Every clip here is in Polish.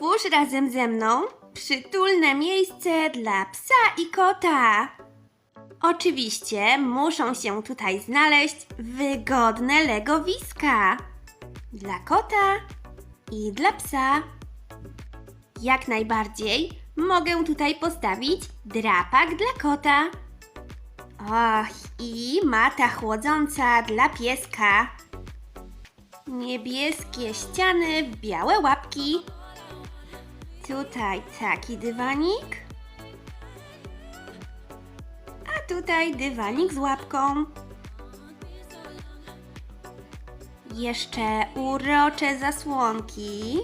Stwórz razem ze mną przytulne miejsce dla psa i kota. Oczywiście muszą się tutaj znaleźć wygodne legowiska dla kota i dla psa. Jak najbardziej mogę tutaj postawić drapak dla kota. Och, i mata chłodząca dla pieska. Niebieskie ściany, białe łapki. Tutaj taki dywanik. A tutaj dywanik z łapką. Jeszcze urocze zasłonki.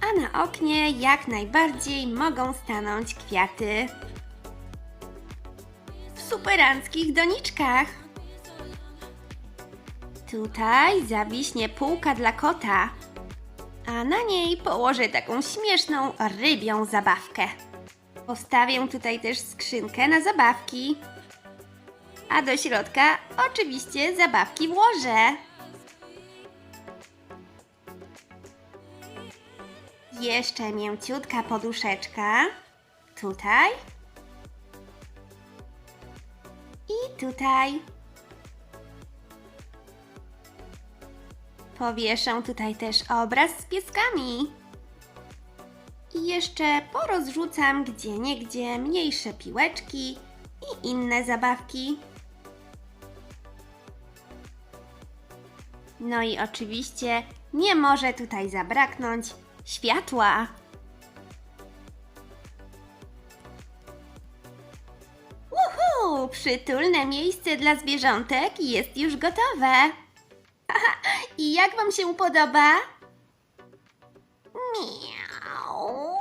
A na oknie jak najbardziej mogą stanąć kwiaty. W superanckich doniczkach. Tutaj zawiśnie półka dla kota, a na niej położę taką śmieszną rybią zabawkę. Postawię tutaj też skrzynkę na zabawki, a do środka oczywiście zabawki włożę. Jeszcze mięciutka poduszeczka. Tutaj. I tutaj. Powieszę tutaj też obraz z pieskami. I jeszcze porozrzucam gdzieniegdzie mniejsze piłeczki i inne zabawki. No i oczywiście nie może tutaj zabraknąć światła. Uhu! Przytulne miejsce dla zwierzątek jest już gotowe. I jak Wam się podoba? Miau.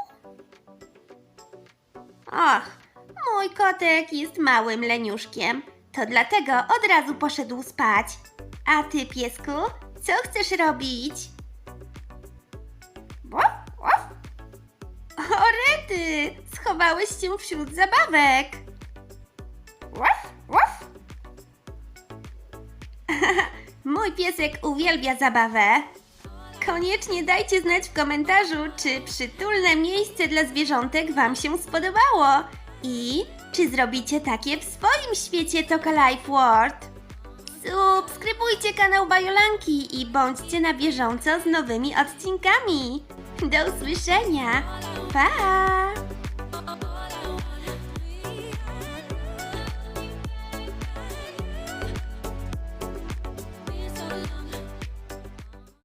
Och, mój kotek jest małym leniuszkiem. To dlatego od razu poszedł spać. A ty, piesku, co chcesz robić? O! Schowałeś się wśród zabawek. Łaf, łaf. Mój piesek uwielbia zabawę. Koniecznie dajcie znać w komentarzu, czy przytulne miejsce dla zwierzątek Wam się spodobało i czy zrobicie takie w swoim świecie Toka Life World. Subskrybujcie kanał Bajolanki i bądźcie na bieżąco z nowymi odcinkami. Do usłyszenia. Pa!